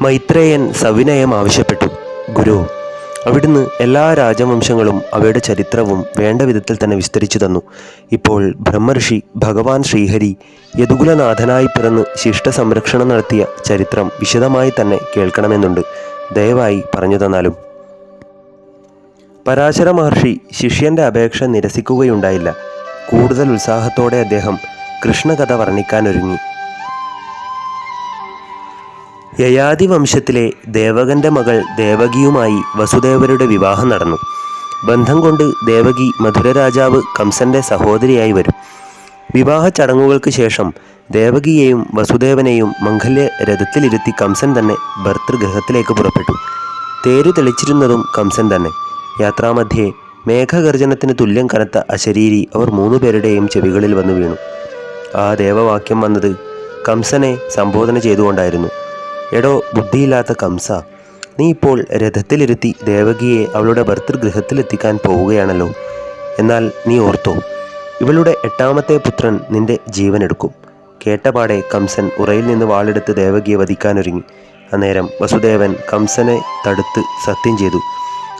മൈത്രേയൻ സവിനയം ആവശ്യപ്പെട്ടു. ഗുരു അവിടുന്ന് എല്ലാ രാജവംശങ്ങളും അവയുടെ ചരിത്രവും വേണ്ട വിധത്തിൽ തന്നെ വിസ്തരിച്ചു തന്നു. ഇപ്പോൾ ബ്രഹ്മർഷി ഭഗവാൻ ശ്രീഹരി യദുകുലനാഥനായി പിറന്ന് ശിഷ്ട സംരക്ഷണം നടത്തിയ ചരിത്രം വിശദമായി തന്നെ കേൾക്കണമെന്നുണ്ട്. ദയവായി പറഞ്ഞു തന്നാലും. പരാശര മഹർഷി ശിഷ്യന്റെ അപേക്ഷ നിരസിക്കുകയുണ്ടായില്ല. കൂടുതൽ ഉത്സാഹത്തോടെ അദ്ദേഹം കൃഷ്ണകഥ വർണിക്കാനൊരുങ്ങി യയാതി വംശത്തിലെ ദേവകന്റെ മകൾ ദേവകിയുമായി വസുദേവരുടെ വിവാഹം നടന്നു. ബന്ധം കൊണ്ട് ദേവകി മധുര രാജാവ് കംസന്റെ സഹോദരിയായി വരും. വിവാഹ ചടങ്ങുകൾക്ക് ശേഷം ദേവകിയെയും വസുദേവനെയും മംഗല്യ രഥത്തിലിരുത്തി കംസൻ തന്നെ ഭർതൃഗൃഹത്തിലേക്ക് പുറപ്പെട്ടു. തേര് തെളിച്ചിരുന്നതും കംസൻ തന്നെ. യാത്രാമധ്യേ മേഘഗർജനത്തിന് തുല്യം കനത്ത അശരീരി അവർ മൂന്നു പേരുടെയും ചെവികളിൽ വന്നു വീണു. ആ ദേവവാക്യം വന്നത് കംസനെ സംബോധന ചെയ്തുകൊണ്ടായിരുന്നു. എടോ ബുദ്ധിയില്ലാത്ത കംസ. നീ ഇപ്പോൾ രഥത്തിലിരുത്തി ദേവകിയെ അവളുടെ ഭർത്തൃഗൃഹത്തിലെത്തിക്കാൻ പോവുകയാണല്ലോ. എന്നാൽ നീ ഓർത്തോ ഇവളുടെ എട്ടാമത്തെ പുത്രൻ നിന്റെ ജീവനെടുക്കും. കേട്ടപാടെ കംസൻ ഉറയിൽ നിന്ന് വാളെടുത്ത് ദേവകിയെ വധിക്കാനൊരുങ്ങി. അന്നേരം വസുദേവൻ കംസനെ തടുത്ത് സത്യം ചെയ്തു.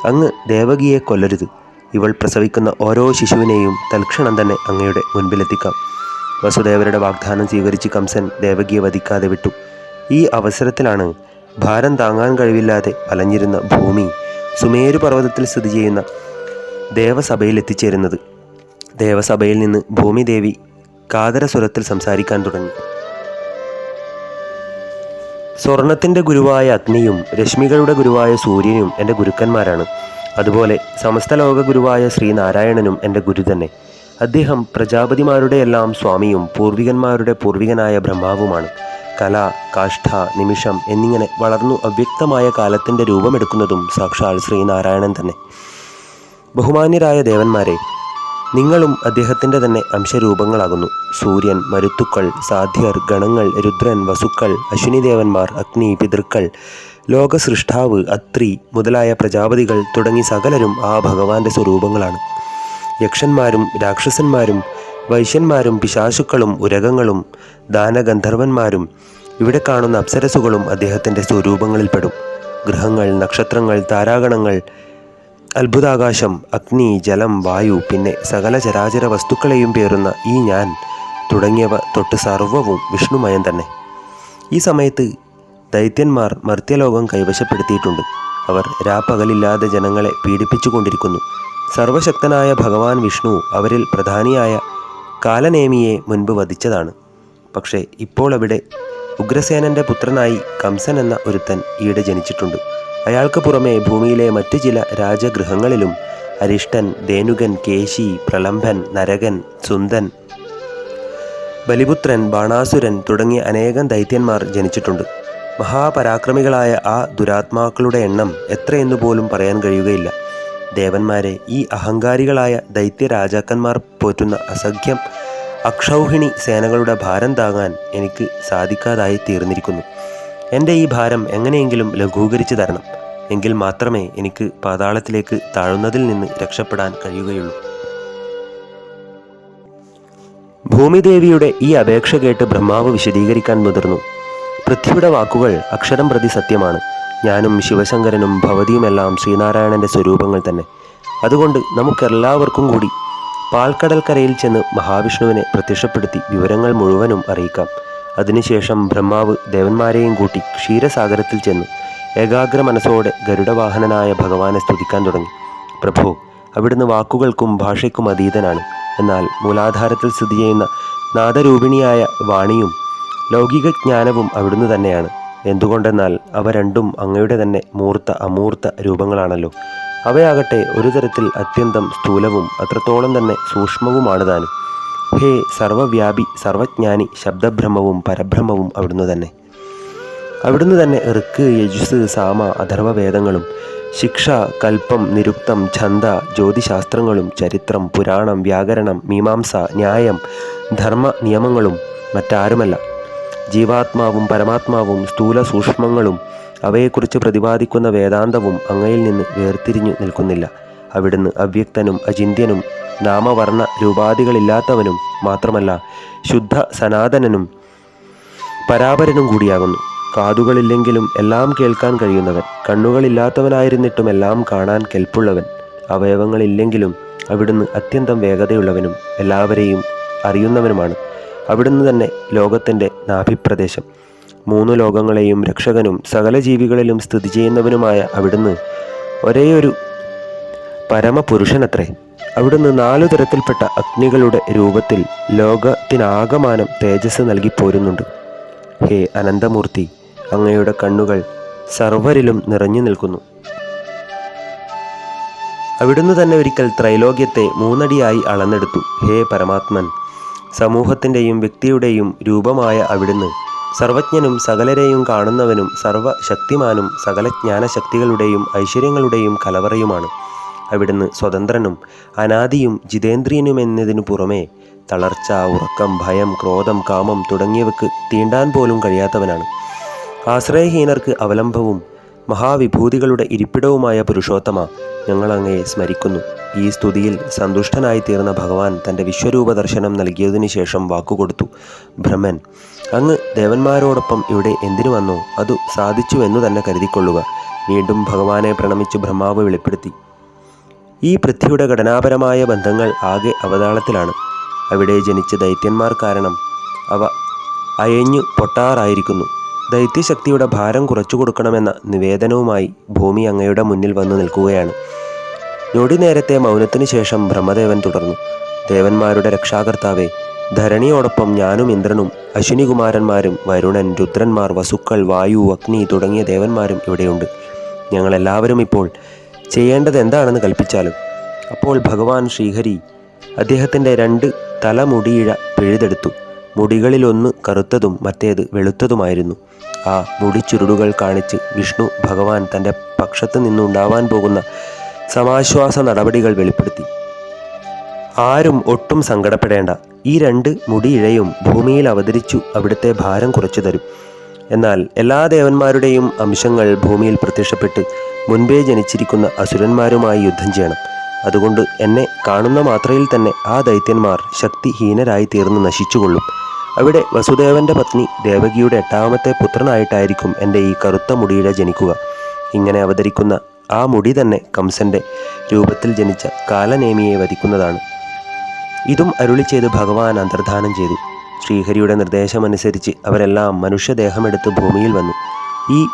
അങ്ങ് ദേവകിയെ കൊല്ലരുത്. ഇവൾ പ്രസവിക്കുന്ന ഓരോ ശിശുവിനെയും തൽക്ഷണം തന്നെ അങ്ങയുടെ മുൻപിലെത്തിക്കാം. വസുദേവരുടെ വാഗ്ദാനം സ്വീകരിച്ച് കംസൻ ദേവകിയെ വധിക്കാതെ വിട്ടു. ഈ അവസരത്തിലാണ് ഭാരം താങ്ങാൻ കഴിവില്ലാതെ അലഞ്ഞിരുന്ന ഭൂമി സുമേരു പർവതത്തിൽ സ്ഥിതി ചെയ്യുന്ന ദേവസഭയിൽ എത്തിച്ചേരുന്നത്. ദേവസഭയിൽ നിന്ന് ഭൂമിദേവി കാതരസ്വരത്തിൽ സംസാരിക്കാൻ തുടങ്ങി. സ്വർണത്തിന്റെ ഗുരുവായ അഗ്നിയും രശ്മികളുടെ ഗുരുവായ സൂര്യനും എന്റെ ഗുരുക്കന്മാരാണ്. അതുപോലെ സമസ്ത ലോക ഗുരുവായ ശ്രീനാരായണനും എന്റെ ഗുരു തന്നെ. അദ്ദേഹം പ്രജാപതിമാരുടെ എല്ലാം സ്വാമിയും പൂർവികന്മാരുടെ പൂർവികനായ ബ്രഹ്മാവുമാണ്. കല കാഷ്ഠ നിമിഷം എന്നിങ്ങനെ വളർന്നു അവ്യക്തമായ കാലത്തിന്റെ രൂപമെടുക്കുന്നതും സാക്ഷാൽ ശ്രീനാരായണൻ തന്നെ. ബഹുമാന്യരായ ദേവന്മാരെ നിങ്ങളും അദ്ദേഹത്തിന്റെ തന്നെ അംശരൂപങ്ങളാകുന്നു. സൂര്യൻ മരുത്തുക്കൾ സാധ്യർ ഗണങ്ങൾ രുദ്രൻ വസുക്കൾ അശ്വിനിദേവന്മാർ അഗ്നി പിതൃക്കൾ ലോകസൃഷ്ടാവ് അത്രി മുതലായ പ്രജാപതികൾ തുടങ്ങി സകലരും ആ ഭഗവാന്റെ സ്വരൂപങ്ങളാണ്. യക്ഷന്മാരും രാക്ഷസന്മാരും വൈശ്യന്മാരും പിശാശുക്കളും ഉരകങ്ങളും ദാനഗന്ധർവന്മാരും ഇവിടെ കാണുന്ന അപ്സരസുകളും അദ്ദേഹത്തിന്റെ സ്വരൂപങ്ങളിൽപ്പെടും. ഗ്രഹങ്ങൾ നക്ഷത്രങ്ങൾ താരാഗണങ്ങൾ അത്ഭുതാകാശം അഗ്നി ജലം വായു പിന്നെ സകല ചരാചര വസ്തുക്കളെയും പേറുന്ന ഈ ഞാൻ തുടങ്ങിയവ തൊട്ട് സർവവും വിഷ്ണുമയം തന്നെ. ഈ സമയത്ത് ദൈത്യന്മാർ മർത്യലോകം കൈവശപ്പെടുത്തിയിട്ടുണ്ട്. അവർ രാപ്പകലില്ലാതെ ജനങ്ങളെ പീഡിപ്പിച്ചുകൊണ്ടിരിക്കുന്നു. സർവശക്തനായ ഭഗവാൻ വിഷ്ണു അവരിൽ പ്രധാനിയായ കാലനേമിയെ മുൻപ് വധിച്ചതാണ്. പക്ഷേ ഇപ്പോൾ അവിടെ ഉഗ്രസേനന്റെ പുത്രനായി കംസൻ എന്ന ഒരുത്തൻ ഈയിടെ ജനിച്ചിട്ടുണ്ട്. അയാൾക്ക് പുറമെ ഭൂമിയിലെ മറ്റു ചില രാജഗൃഹങ്ങളിലും അരിഷ്ടൻ ധേനുകൻ കേശി പ്രളംഭൻ നരകൻ സുന്ദൻ ബലിപുത്രൻ ബാണാസുരൻ തുടങ്ങിയ അനേകം ദൈത്യന്മാർ ജനിച്ചിട്ടുണ്ട്. മഹാപരാക്രമികളായ ആ ദുരാത്മാക്കളുടെ എണ്ണം എത്രയെന്നു പോലും പറയാൻ കഴിയുകയില്ല. ദേവന്മാരെ ഈ അഹങ്കാരികളായ ദൈത്യ രാജാക്കന്മാർ പോറ്റുന്ന അസഖ്യം അക്ഷൗഹിണി സേനകളുടെ ഭാരം താങ്ങാൻ എനിക്ക് സാധിക്കാതായി തീർന്നിരിക്കുന്നു. എന്റെ ഈ ഭാരം എങ്ങനെയെങ്കിലും ലഘൂകരിച്ചു തരണം എങ്കിൽ മാത്രമേ എനിക്ക് പാതാളത്തിലേക്ക് താഴുന്നതിൽ നിന്ന് രക്ഷപ്പെടാൻ കഴിയുകയുള്ളൂ. ഭൂമിദേവിയുടെ ഈ അപേക്ഷ കേട്ട് ബ്രഹ്മാവ് വിശദീകരിക്കാൻ മുതിർന്നു. പൃഥ്വിയുടെ വാക്കുകൾ അക്ഷരം പ്രതി സത്യമാണ്. ഞാനും ശിവശങ്കരനും ഭവതിയുമെല്ലാം ശ്രീനാരായണന്റെ സ്വരൂപങ്ങൾ തന്നെ. അതുകൊണ്ട് നമുക്കെല്ലാവർക്കും കൂടി പാൽക്കടൽക്കരയിൽ ചെന്ന് മഹാവിഷ്ണുവിനെ പ്രത്യക്ഷപ്പെടുത്തി വിവരങ്ങൾ മുഴുവനും അറിയിക്കാം. അതിനുശേഷം ബ്രഹ്മാവ് ദേവന്മാരെയും കൂട്ടി ക്ഷീരസാഗരത്തിൽ ചെന്ന് ഏകാഗ്ര മനസ്സോടെ ഗരുഡവാഹനനായ ഭഗവാനെ സ്തുതിക്കാൻ തുടങ്ങി. പ്രഭു അവിടുന്ന് വാക്കുകൾക്കും ഭാഷയ്ക്കും അതീതനാണ്. എന്നാൽ മൂലാധാരത്തിൽ സ്ഥിതി ചെയ്യുന്ന നാദരൂപിണിയായ വാണിയും ലൗകിക ജ്ഞാനവും അവിടുന്ന് തന്നെയാണ്. എന്തുകൊണ്ടെന്നാൽ അവ രണ്ടും അങ്ങയുടെ തന്നെ മൂർത്ത അമൂർത്ത രൂപങ്ങളാണല്ലോ. അവയാകട്ടെ ഒരു തരത്തിൽ അത്യന്തം സ്ഥൂലവും അത്രത്തോളം തന്നെ സൂക്ഷ്മവുമാണ് താനും. ഹേ സർവവ്യാപി സർവജ്ഞാനി ശബ്ദബ്രഹ്മവും പരബ്രഹ്മവും അവിടുന്ന് തന്നെ. അവിടുന്ന് തന്നെ ഋക്ക് യജുസ് സാമ അഥർവ വേദങ്ങളും ശിക്ഷ കൽപ്പം നിരുക്തം ഛന്ദ ജ്യോതിശാസ്ത്രങ്ങളും ചരിത്രം പുരാണം വ്യാകരണം മീമാംസ ന്യായം ധർമ്മ നിയമങ്ങളും മറ്റാരുമല്ല. ജീവാത്മാവും പരമാത്മാവും സ്ഥൂല സൂക്ഷ്മങ്ങളും അവയെക്കുറിച്ച് പ്രതിപാദിക്കുന്ന വേദാന്തവും അങ്ങയിൽ നിന്ന് വേർതിരിഞ്ഞു നിൽക്കുന്നില്ല. അവിടുന്ന് അവ്യക്തനും അചിന്ത്യനും നാമവർണ രൂപാധികളില്ലാത്തവനും മാത്രമല്ല ശുദ്ധ സനാതനനും പരാപരനും കൂടിയാകുന്നു. കാതുകളില്ലെങ്കിലും എല്ലാം കേൾക്കാൻ കഴിയുന്നവൻ കണ്ണുകളില്ലാത്തവനായിരുന്നിട്ടും എല്ലാം കാണാൻ കെൽപ്പുള്ളവൻ അവയവങ്ങളില്ലെങ്കിലും അവിടുന്ന് അത്യന്തം വേഗതയുള്ളവനും എല്ലാവരെയും അറിയുന്നവനുമാണ്. അവിടുന്ന് തന്നെ ലോകത്തിന്റെ നാഭിപ്രദേശം. മൂന്ന് ലോകങ്ങളെയും രക്ഷകനും സകല ജീവികളിലും സ്ഥിതി ചെയ്യുന്നവനുമായ അവിടുന്ന് ഒരേയൊരു പരമപുരുഷനത്രേ. അവിടുന്ന് നാലു തരത്തിൽപ്പെട്ട അഗ്നികളുടെ രൂപത്തിൽ ലോകത്തിനാകമാനം തേജസ് നൽകി പോരുന്നുണ്ട്. ഹേ അനന്തമൂർത്തി അങ്ങയുടെ കണ്ണുകൾ സർവരിലും നിറഞ്ഞു നിൽക്കുന്നു. അവിടുന്ന് തന്നെ ഒരിക്കൽ ത്രൈലോക്യത്തെ മൂന്നടിയായി അളന്നെടുത്തു. ഹേ പരമാത്മൻ സമൂഹത്തിന്റെയും വ്യക്തിയുടെയും രൂപമായ അവിടുന്ന്. സർവജ്ഞനും സകലരെയും കാണുന്നവനും സർവശക്തിമാനും സകല ജ്ഞാനശക്തികളുടെയും ഐശ്വര്യങ്ങളുടെയും കലവറയുമാണ്. അവിടുന്ന് സ്വതന്ത്രനും അനാദിയും ജിതേന്ദ്രിയനുമെന്നതിനു പുറമേ തളർച്ച ഉറക്കം ഭയം ക്രോധം കാമം തുടങ്ങിയവക്ക് തീണ്ടാൻ പോലും കഴിയാത്തവനാണ്. ആശ്രയഹീനർക്ക് അവലംബവും മഹാവിഭൂതികളുടെ ഇരിപ്പിടവുമായ പുരുഷോത്തമ ഞങ്ങൾ അങ്ങയെ സ്മരിക്കുന്നു. ഈ സ്തുതിയിൽ സന്തുഷ്ടനായി തീർന്ന ഭഗവാൻ തന്റെ വിശ്വരൂപ ദർശനം നൽകിയതിനു ശേഷം വാക്കുകൊടുത്തു. ഭ്രമൻ അങ്ങ് ദേവന്മാരോടൊപ്പം ഇവിടെ എന്തിനു വന്നോ? അതു സാധിച്ചു എന്ന് തന്നെ കരുതിക്കൊള്ളുക. വീണ്ടും ഭഗവാനെ പ്രണമിച്ച് ബ്രഹ്മാവ് വെളിപ്പെടുത്തി. ഈ പൃഥ്വിയുടെ ഘടനാപരമായ ബന്ധങ്ങൾ ആകെ അവതാളത്തിലാണ്. അവിടെ ജനിച്ച ദൈത്യന്മാർ കാരണം അവ അയഞ്ഞു പൊട്ടാറായിരിക്കുന്നു. ദൈത്യശക്തിയുടെ ഭാരം കുറച്ചു കൊടുക്കണമെന്ന നിവേദനവുമായി ഭൂമി അങ്ങയുടെ മുന്നിൽ വന്നു നിൽക്കുകയാണ്. ഞൊടി നേരത്തെ മൗനത്തിനു ശേഷം ബ്രഹ്മദേവൻ തുടർന്നു. ദേവന്മാരുടെ രക്ഷാകർത്താവെ ധരണിയോടൊപ്പം ഞാനും ഇന്ദ്രനും അശ്വിനികുമാരന്മാരും വരുണൻ രുദ്രന്മാർ വസുക്കൾ വായു അഗ്നി തുടങ്ങിയ ദേവന്മാരും ഇവിടെയുണ്ട്. ഞങ്ങളെല്ലാവരും ഇപ്പോൾ ചെയ്യേണ്ടത് എന്താണെന്ന് കൽപ്പിച്ചാലും അപ്പോൾ ഭഗവാൻ ശ്രീഹരി അദ്ദേഹത്തിന്റെ രണ്ട് തലമുടിയിഴ പിഴുതെടുത്തു. മുടികളിലൊന്ന് കറുത്തതും മറ്റേത് വെളുത്തതുമായിരുന്നു. ആ മുടിച്ചുരുടുകൾ കാണിച്ച് വിഷ്ണു ഭഗവാൻ തന്റെ പക്ഷത്ത് നിന്നുണ്ടാവാൻ പോകുന്ന സമാശ്വാസ നടപടികൾ വെളിപ്പെടുത്തി. ആരും ഒട്ടും സങ്കടപ്പെടേണ്ട. ഈ രണ്ട് മുടിയിഴയും ഭൂമിയിൽ അവതരിച്ചു അവിടുത്തെ ഭാരം കുറച്ചു തരും. എന്നാൽ എല്ലാ ദേവന്മാരുടെയും അംശങ്ങൾ ഭൂമിയിൽ പ്രത്യക്ഷപ്പെട്ട് മുൻപേ ജനിച്ചിരിക്കുന്ന അസുരന്മാരുമായി യുദ്ധം ചെയ്യണം. അതുകൊണ്ട് എന്നെ കാണുന്ന മാത്രയിൽ തന്നെ ആ ദൈത്യന്മാർ ശക്തിഹീനരായി തീർന്ന് നശിച്ചുകൊള്ളും. അവിടെ വസുദേവന്റെ പത്നി ദേവകിയുടെ എട്ടാമത്തെ പുത്രനായിട്ടായിരിക്കും എന്റെ ഈ കറുത്ത മുടിയിഴ ജനിക്കുക. ഇങ്ങനെ അവതരിക്കുന്ന ആ മുടി തന്നെ കംസന്റെ രൂപത്തിൽ ജനിച്ച കാലനേമിയെ വധിക്കുന്നതാണ്. ഇതും അരുളി ചെയ്ത് ഭഗവാൻ അന്തർധാനം ചെയ്തു. ശ്രീഹരിയുടെ നിർദ്ദേശമനുസരിച്ച് അവരെല്ലാം മനുഷ്യദേഹമെടുത്ത് ഭൂമിയിൽ വന്നു. ഈ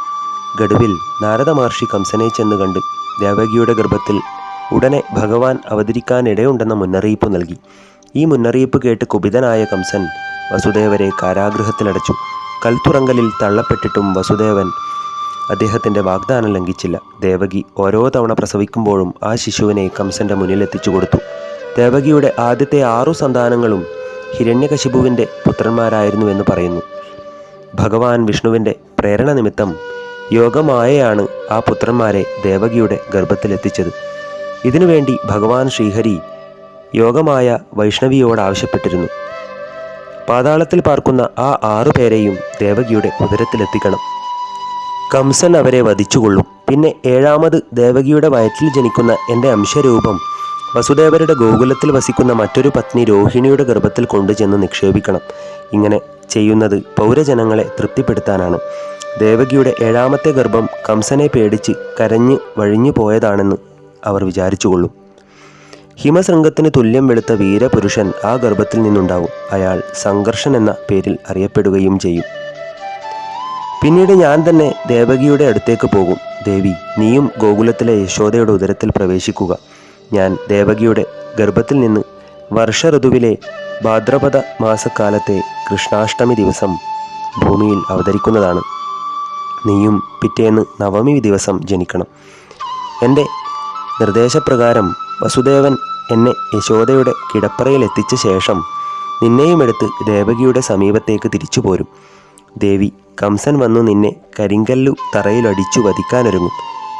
ഗഡുവിൽ നാരദ മഹർഷി കംസനെ ചെന്ന് കണ്ട് ദേവകിയുടെ ഗർഭത്തിൽ ഉടനെ ഭഗവാൻ അവതരിക്കാനിടയുണ്ടെന്ന മുന്നറിയിപ്പ് നൽകി. ഈ മുന്നറിയിപ്പ് കേട്ട് കുപിതനായ കംസൻ വസുദേവരെ കാരാഗൃഹത്തിലടച്ചു. കൽത്തുറങ്കലിൽ തള്ളപ്പെട്ടിട്ടും വസുദേവൻ അദ്ദേഹത്തിന്റെ വാഗ്ദാനം ലംഘിച്ചില്ല. ദേവകി ഓരോ തവണ പ്രസവിക്കുമ്പോഴും ആ ശിശുവിനെ കംസന്റെ മുന്നിലെത്തിച്ചു കൊടുത്തു. ദേവകിയുടെ ആദ്യത്തെ ആറു സന്താനങ്ങളും ഹിരണ്യകശിപുവിന്റെ പുത്രന്മാരായിരുന്നുവെന്ന് പറയുന്നു. ഭഗവാൻ വിഷ്ണുവിന്റെ പ്രേരണ നിമിത്തം യോഗമായയാണ് ആ പുത്രന്മാരെ ദേവകിയുടെ ഗർഭത്തിലെത്തിച്ചത്. ഇതിനുവേണ്ടി ഭഗവാൻ ശ്രീഹരി യോഗമായ വൈഷ്ണവിയോട് ആവശ്യപ്പെട്ടിരുന്നു. പാതാളത്തിൽ പാർക്കുന്ന ആ ആറു പേരെയും ദേവകിയുടെ ഉദരത്തിലെത്തിക്കണം. കംസൻ അവരെ വധിച്ചുകൊള്ളും. പിന്നെ ഏഴാമത് ദേവകിയുടെ വയറ്റിൽ ജനിക്കുന്ന എന്റെ അംശരൂപം വസുദേവരുടെ ഗോകുലത്തിൽ വസിക്കുന്ന മറ്റൊരു പത്നി രോഹിണിയുടെ ഗർഭത്തിൽ കൊണ്ടുചെന്ന് നിക്ഷേപിക്കണം. ഇങ്ങനെ ചെയ്യുന്നത് പൗരജനങ്ങളെ തൃപ്തിപ്പെടുത്താനാണ്. ദേവകിയുടെ ഏഴാമത്തെ ഗർഭം കംസനെ പേടിച്ച് കരഞ്ഞ് വഴിഞ്ഞു പോയതാണെന്ന് അവർ വിചാരിച്ചുകൊള്ളും. ഹിമശൃംഗത്തിന് തുല്യം വെളുത്ത വീരപുരുഷൻ ആ ഗർഭത്തിൽ നിന്നുണ്ടാവും. അയാൾ സംഘർഷൻ എന്ന പേരിൽ അറിയപ്പെടുകയും ചെയ്യും. പിന്നീട് ഞാൻ തന്നെ ദേവകിയുടെ അടുത്തേക്ക് പോകും. ദേവി നീയും ഗോകുലത്തിലെ യശോദയുടെ ഉദരത്തിൽ പ്രവേശിക്കുക. ഞാൻ ദേവകിയുടെ ഗർഭത്തിൽ നിന്ന് വർഷ ഋതുവിലെ ഭാദ്രപദ മാസക്കാലത്തെ കൃഷ്ണാഷ്ടമി ദിവസം ഭൂമിയിൽ അവതരിക്കുന്നതാണ്. നീയും പിറ്റേന്ന് നവമി ദിവസം ജനിക്കണം. എന്റെ നിർദ്ദേശപ്രകാരം വസുദേവൻ എന്നെ യശോദയുടെ കിടപ്പറയിൽ എത്തിച്ച ശേഷം നിന്നെയും എടുത്ത് ദേവകിയുടെ സമീപത്തേക്ക് തിരിച്ചു പോരും ദേവി കംസൻ വന്നു നിന്നെ കരിങ്കല്ലു തറയിലടിച്ചു വധിക്കാനൊരുങ്ങും.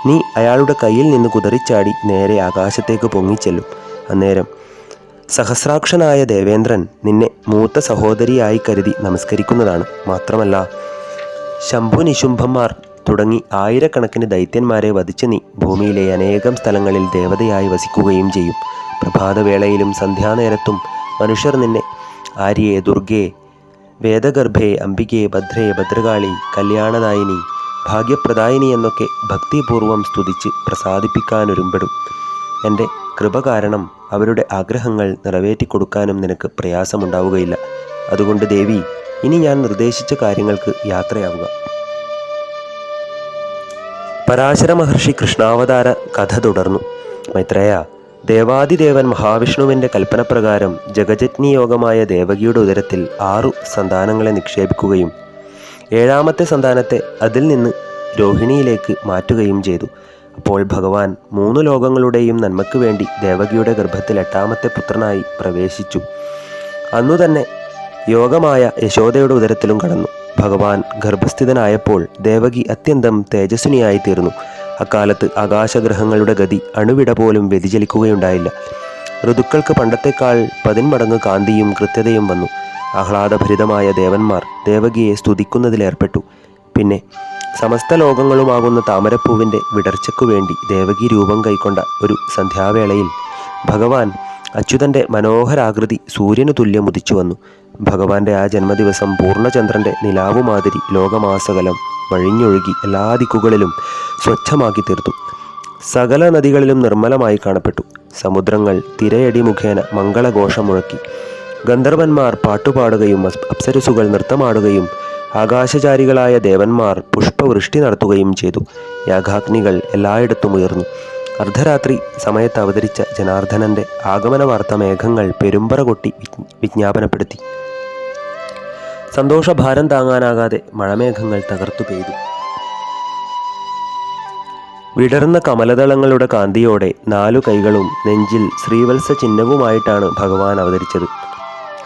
നീ അയാളുടെ കയ്യിൽ നിന്ന് കുതറിച്ചാടി നേരെ ആകാശത്തേക്ക് പൊങ്ങിച്ചെല്ലും. അന്നേരം സഹസ്രാക്ഷനായ ദേവേന്ദ്രൻ നിന്നെ മൂത്ത സഹോദരിയായി കരുതി നമസ്കരിക്കുന്നതാണ്. മാത്രമല്ല ശംഭു നിശുംഭന്മാർ തുടങ്ങി ആയിരക്കണക്കിന് ദൈത്യന്മാരെ വധിച്ച് നീ ഭൂമിയിലെ അനേകം സ്ഥലങ്ങളിൽ ദേവതയായി വസിക്കുകയും ചെയ്യും. പ്രഭാതവേളയിലും സന്ധ്യാനേരത്തും മനുഷ്യർ നിന്നെ ആര്യെ ദുർഗയെ വേദഗർഭേ അംബികേ ഭദ്രേ ഭദ്രകാളി കല്യാണദായിനി ഭാഗ്യപ്രദായിനി എന്നൊക്കെ ഭക്തിപൂർവം സ്തുതിച്ച് പ്രസാദിപ്പിക്കാനൊരുമ്പെടും. എന്റെ കൃപ കാരണം അവരുടെ ആഗ്രഹങ്ങൾ നിറവേറ്റിക്കൊടുക്കാനും നിനക്ക് പ്രയാസമുണ്ടാവുകയില്ല. അതുകൊണ്ട് ദേവി ഇനി ഞാൻ നിർദ്ദേശിച്ച കാര്യങ്ങൾക്ക് യാത്രയാവുക. പരാശര മഹർഷി കൃഷ്ണാവതാര കഥ തുടർന്നു. മൈത്രേയ ദേവാദിദേവൻ മഹാവിഷ്ണുവിന്റെ കൽപ്പനപ്രകാരം ജഗജജ്ഞി യോഗമായ ദേവകിയുടെ ഉദരത്തിൽ ആറു സന്താനങ്ങളെ നിക്ഷേപിക്കുകയും ഏഴാമത്തെ സന്താനത്തെ അതിൽ നിന്ന് രോഹിണിയിലേക്ക് മാറ്റുകയും ചെയ്തു. അപ്പോൾ ഭഗവാൻ മൂന്ന് ലോകങ്ങളുടെയും നന്മയ്ക്ക് വേണ്ടി ദേവകിയുടെ ഗർഭത്തിൽ എട്ടാമത്തെ പുത്രനായി പ്രവേശിച്ചു. അന്നു തന്നെ യോഗമായ യശോദയുടെ ഉദരത്തിലും കടന്നു. ഭഗവാൻ ഗർഭസ്ഥിതനായപ്പോൾ ദേവകി അത്യന്തം തേജസ്വിനിയായി തീർന്നു അക്കാലത്ത് ആകാശഗ്രഹങ്ങളുടെ ഗതി അണുവിട പോലും വ്യതിചലിക്കുകയുണ്ടായില്ല. ഋതുക്കൾക്ക് പണ്ടത്തെക്കാൾ പതിന്മടങ്ങ് കാന്തിയും കൃത്യതയും വന്നു. ആഹ്ലാദഭരിതമായ ദേവന്മാർ ദേവകിയെ സ്തുതിക്കുന്നതിലേർപ്പെട്ടു. പിന്നെ സമസ്ത ലോകങ്ങളുമാകുന്ന താമരപ്പൂവിന്റെ വിടർച്ചയ്ക്കു വേണ്ടി ദേവകി രൂപം കൈക്കൊണ്ട ഒരു സന്ധ്യാവേളയിൽ ഭഗവാൻ അച്യുതന്റെ മനോഹരാകൃതി സൂര്യന് തുല്യം ഉദിച്ചു വന്നു. ഭഗവാന്റെ ആ ജന്മദിവസം പൂർണചന്ദ്രന്റെ നിലാവുമാതിരി ലോകമാസകലം വഴിഞ്ഞൊഴുകി എല്ലാ ദിക്കുകളിലും സ്വച്ഛമാക്കി തീർത്തു. സകല നദികളിലും നിർമ്മലമായി കാണപ്പെട്ടു. സമുദ്രങ്ങൾ തിരയടി മുഖേന മംഗളഘോഷം മുഴക്കി ഗന്ധർവന്മാർ പാട്ടുപാടുകയും അപ്സരസുകൾ നൃത്തമാടുകയും ആകാശചാരികളായ ദേവന്മാർ പുഷ്പവൃഷ്ടി നടത്തുകയും ചെയ്തു. യാഗാഗ്നികൾ എല്ലായിടത്തും ഉയർന്നു. അർദ്ധരാത്രി സമയത്ത് അവതരിച്ച ജനാർദ്ദനന്റെ ആഗമന വാർത്ത മേഘങ്ങൾ പെരുമ്പറ കൊട്ടി വിജ്ഞാപനപ്പെടുത്തി. സന്തോഷഭാരം താങ്ങാനാകാതെ മഴമേഘങ്ങൾ തകർത്തു പെയ്തു. വിടർന്ന കമലദളങ്ങളുടെ കാന്തിയോടെ നാലു കൈകളും നെഞ്ചിൽ ശ്രീവത്സ ചിഹ്നവുമായിട്ടാണ് ഭഗവാൻ അവതരിച്ചത്.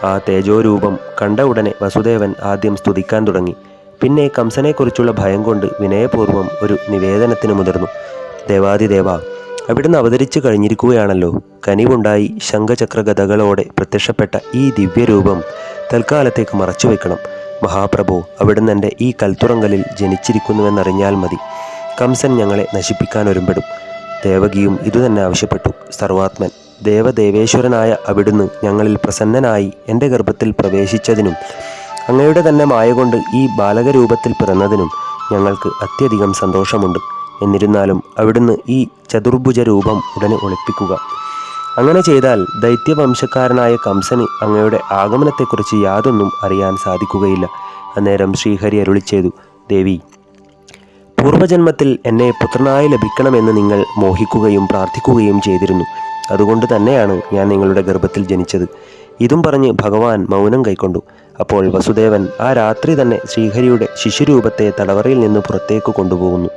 ആ തേജോരൂപം കണ്ട ഉടനെ വസുദേവൻ ആദ്യം സ്തുതിക്കാൻ തുടങ്ങി. പിന്നെ കംസനെക്കുറിച്ചുള്ള ഭയം കൊണ്ട് വിനയപൂർവം ഒരു നിവേദനത്തിന് മുതിർന്നു. ദേവാദിദേവ അവിടുന്ന് അവതരിച്ചു കഴിഞ്ഞിരിക്കുകയാണല്ലോ. കനിവുണ്ടായി ശംഖചക്രഗതകളോടെ പ്രത്യക്ഷപ്പെട്ട ഈ ദിവ്യരൂപം തൽക്കാലത്തേക്ക് മറച്ചുവെക്കണം മഹാപ്രഭു അവിടുന്ന് എന്റെ ഈ കൽത്തുറങ്കലിൽ ജനിച്ചിരിക്കുന്നുവെന്നറിഞ്ഞാൽ മതി. കംസൻ ഞങ്ങളെ നശിപ്പിക്കാൻ ഒരുമ്പെടും. ദേവകിയും ഇതുതന്നെ ആവശ്യപ്പെട്ടു. സർവാത്മൻ ദേവദേവേശ്വരനായ അവിടുന്ന് ഞങ്ങളിൽ പ്രസന്നനായി എന്റെ ഗർഭത്തിൽ പ്രവേശിച്ചതിനും അങ്ങയുടെ തന്നെ മായകൊണ്ട് ഈ ബാലകരൂപത്തിൽ പിറന്നതിനും ഞങ്ങൾക്ക് അത്യധികം സന്തോഷമുണ്ട്. എന്നിരുന്നാലും അവിടുന്ന് ഈ ചതുർഭുജ രൂപം ഉടനെ ഒളിപ്പിക്കുക. അങ്ങനെ ചെയ്താൽ ദൈത്യവംശക്കാരനായ കംസന് അങ്ങയുടെ ആഗമനത്തെക്കുറിച്ച് യാതൊന്നും അറിയാൻ സാധിക്കുകയില്ല. അന്നേരം ശ്രീഹരി അരുളി ചെയ്തു ദേവി പൂർവജന്മത്തിൽ എന്നെ പുത്രനായി ലഭിക്കണമെന്ന് നിങ്ങൾ മോഹിക്കുകയും പ്രാർത്ഥിക്കുകയും ചെയ്തിരുന്നു. അതുകൊണ്ട് തന്നെയാണ് ഞാൻ നിങ്ങളുടെ ഗർഭത്തിൽ ജനിച്ചത്. ഇതും പറഞ്ഞ് ഭഗവാൻ മൗനം കൈക്കൊണ്ടു. അപ്പോൾ വസുദേവൻ ആ രാത്രി തന്നെ ശ്രീഹരിയുടെ ശിശുരൂപത്തെ തടവറയിൽ നിന്ന് പുറത്തേക്ക് കൊണ്ടുപോകുന്നു.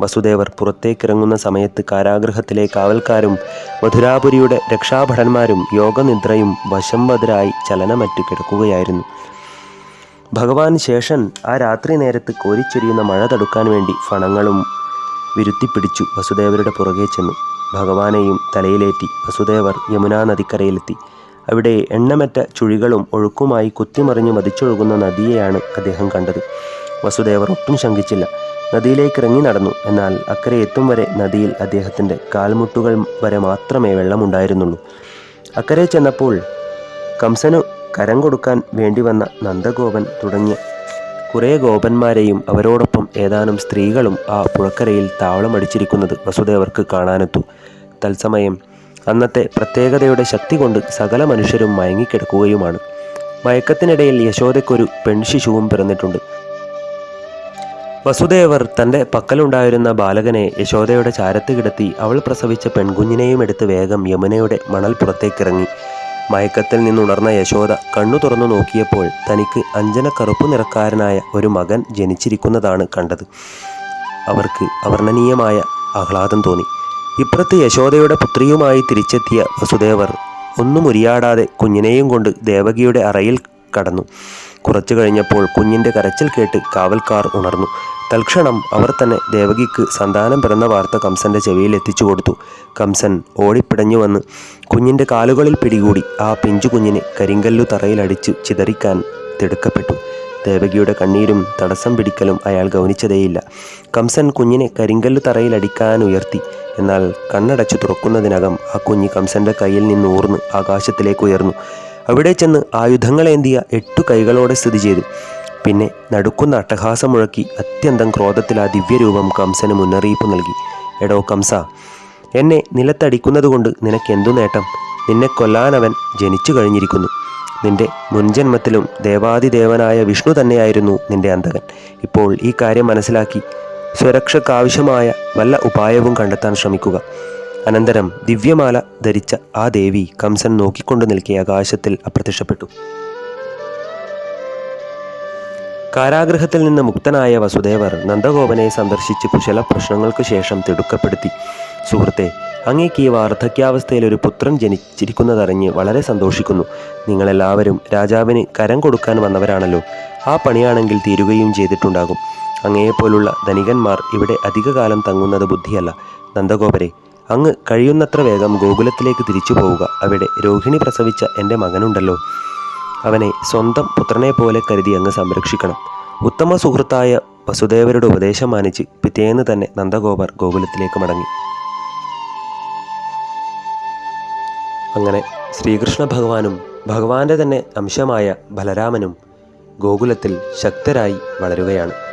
വസുദേവർ പുറത്തേക്കിറങ്ങുന്ന സമയത്ത് കാരാഗൃഹത്തിലെ കാവൽക്കാരും മധുരാപുരിയുടെ രക്ഷാഭടന്മാരും യോഗനിദ്രയും വശംവതരായി ചലനമറ്റു കിടക്കുകയായിരുന്നു. ഭഗവാൻ ശേഷൻ ആ രാത്രി നേരത്ത് കോരിച്ചൊരിയുന്ന മഴ തടുക്കാൻ വേണ്ടി ഫണങ്ങളും വിരുത്തിപ്പിടിച്ചു വസുദേവരുടെ പുറകെ ചെന്നു. ഭഗവാനെയും തലയിലേറ്റി വസുദേവർ യമുനാ നദിക്കരയിലെത്തി. അവിടെ എണ്ണമറ്റ ചുഴികളും ഒഴുക്കുമായി കുത്തിമറിഞ്ഞ് മതിച്ചൊഴുകുന്ന നദിയെയാണ് അദ്ദേഹം കണ്ടത്. വസുദേവർ ഒട്ടും ശങ്കിച്ചില്ല. നദിയിലേക്ക് ഇറങ്ങി നടന്നു. എന്നാൽ അക്കരെ എത്തും വരെ നദിയിൽ അദ്ദേഹത്തിന്റെ കാൽമുട്ടുകൾ വരെ മാത്രമേ വെള്ളമുണ്ടായിരുന്നുള്ളൂ. അക്കരെ ചെന്നപ്പോൾ കംസനു കരം കൊടുക്കാൻ വേണ്ടി വന്ന നന്ദഗോപൻ തുടങ്ങിയ കുറേ ഗോപന്മാരെയും അവരോടൊപ്പം ഏതാനും സ്ത്രീകളും ആ പുഴക്കരയിൽ താവളമടിച്ചിരിക്കുന്നത് വസുദേവർക്ക് കാണാനെത്തു. തത്സമയം അന്നത്തെ പ്രത്യേകതയുടെ ശക്തി കൊണ്ട് സകല മനുഷ്യരും മയങ്ങിക്കിടക്കുകയുമാണ്. മയക്കത്തിനിടയിൽ യശോദയ്ക്കൊരു പെൺശിശുവും പിറന്നിട്ടുണ്ട്. വസുദേവർ തന്റെ പക്കലുണ്ടായിരുന്ന ബാലകനെ യശോദയുടെ ചാരത്ത് കിടത്തി അവൾ പ്രസവിച്ച പെൺകുഞ്ഞിനെയും എടുത്ത് വേഗം യമുനയുടെ മണൽപ്പുറത്തേക്കിറങ്ങി. മയക്കത്തിൽ നിന്നുണർന്ന യശോദ കണ്ണു തുറന്നു നോക്കിയപ്പോൾ തനിക്ക് അഞ്ജന കറുപ്പ് നിറക്കാരനായ ഒരു മകൻ ജനിച്ചിരിക്കുന്നതാണ് കണ്ടത്. അവർക്ക് അവർണനീയമായ ആഹ്ലാദം തോന്നി. ഇപ്പുറത്ത് യശോദയുടെ പുത്രിയുമായി തിരിച്ചെത്തിയ വസുദേവർ ഒന്നും ഉരിയാടാതെ കുഞ്ഞിനെയും കൊണ്ട് ദേവകിയുടെ അറയിൽ കടന്നു. കുറച്ചു കഴിഞ്ഞപ്പോൾ കുഞ്ഞിന്റെ കരച്ചിൽ കേട്ട് കാവൽക്കാർ ഉണർന്നു. തൽക്ഷണം അവർ തന്നെ ദേവകിക്ക് സന്താനം പിറന്ന വാർത്ത കംസന്റെ ചെവിയിൽ എത്തിച്ചു കൊടുത്തു. കംസൻ ഓടിപ്പിടഞ്ഞു വന്ന് കുഞ്ഞിന്റെ കാലുകളിൽ പിടികൂടി ആ പിഞ്ചു കുഞ്ഞിനെ കരിങ്കല്ലു തറയിലടിച്ചു ചിതറിക്കാൻ തിടുക്കപ്പെട്ടു. ദേവകിയുടെ കണ്ണീരും തടസ്സം പിടിക്കലും അയാൾ ഗൗനിച്ചതേയില്ല. കംസൻ കുഞ്ഞിനെ കരിങ്കല്ലു തറയിലടിക്കാൻ ഉയർത്തി. എന്നാൽ കണ്ണടച്ചു തുറക്കുന്നതിനകം ആ കുഞ്ഞ് കംസന്റെ കയ്യിൽ നിന്ന് ഊർന്ന് ആകാശത്തിലേക്ക് ഉയർന്നു. അവിടെ ചെന്ന് ആയുധങ്ങളേന്തിയ എട്ടു കൈകളോടെ സ്ഥിതി ചെയ്തു. പിന്നെ നടുക്കുന്ന അട്ടഹാസം മുഴക്കി അത്യന്തം ക്രോധത്തിൽ ആ ദിവ്യരൂപം കംസന് മുന്നറിയിപ്പ് നൽകി. എടോ കംസ എന്നെ നിലത്തടിക്കുന്നതുകൊണ്ട് നിനക്കെന്തു നേട്ടം? നിന്നെ കൊല്ലാനവൻ ജനിച്ചു കഴിഞ്ഞിരിക്കുന്നു. നിന്റെ മുൻജന്മത്തിലും ദേവാദിദേവനായ വിഷ്ണു തന്നെയായിരുന്നു നിന്റെ അന്തകൻ ഇപ്പോൾ ഈ കാര്യം മനസ്സിലാക്കി സുരക്ഷയ്ക്കാവശ്യമായ വല്ല ഉപായവും കണ്ടെത്താൻ ശ്രമിക്കുക. അനന്തരം ദിവ്യമാല ധരിച്ച ആ ദേവി കംസൻ നോക്കിക്കൊണ്ടു നിൽക്കിയ ആകാശത്തിൽ അപ്രത്യക്ഷപ്പെട്ടു. കാരാഗ്രഹത്തിൽ നിന്ന് മുക്തനായ വസുദേവർ നന്ദഗോപനെ സന്ദർശിച്ച് കുശല പ്രശ്നങ്ങൾക്ക് ശേഷം തിടുക്കപ്പെടുത്തി. സുഹൃത്തെ അങ്ങേക്ക് ഈ വാർദ്ധക്യാവസ്ഥയിൽ ഒരു പുത്രൻ ജനിച്ചിരിക്കുന്നതറിഞ്ഞ് വളരെ സന്തോഷിക്കുന്നു. നിങ്ങളെല്ലാവരും രാജാവിന് കരം കൊടുക്കാൻ വന്നവരാണല്ലോ. ആ പണിയാണെങ്കിൽ തീരുകയും ചെയ്തിട്ടുണ്ടാകും. അങ്ങയെപ്പോലുള്ള ധനികന്മാർ ഇവിടെ അധികകാലം തങ്ങുന്നത് ബുദ്ധിയല്ല. നന്ദഗോപരെ അങ്ങ് കഴിയുന്നത്ര വേഗം ഗോകുലത്തിലേക്ക് തിരിച്ചു പോവുക. അവിടെ രോഹിണി പ്രസവിച്ച എന്റെ മകനുണ്ടല്ലോ. അവനെ സ്വന്തം പുത്രനെ പോലെ കരുതി അങ്ങ് സംരക്ഷിക്കണം. ഉത്തമ സുഹൃത്തായ വസുദേവരുടെ ഉപദേശം മാനിച്ച് പിറ്റേന്ന് തന്നെ നന്ദഗോപർ ഗോകുലത്തിലേക്ക് മടങ്ങി. അങ്ങനെ ശ്രീകൃഷ്ണ ഭഗവാനും ഭഗവാന്റെ തന്നെ അംശമായ ബലരാമനും ഗോകുലത്തിൽ ശക്തരായി വളരുകയാണ്.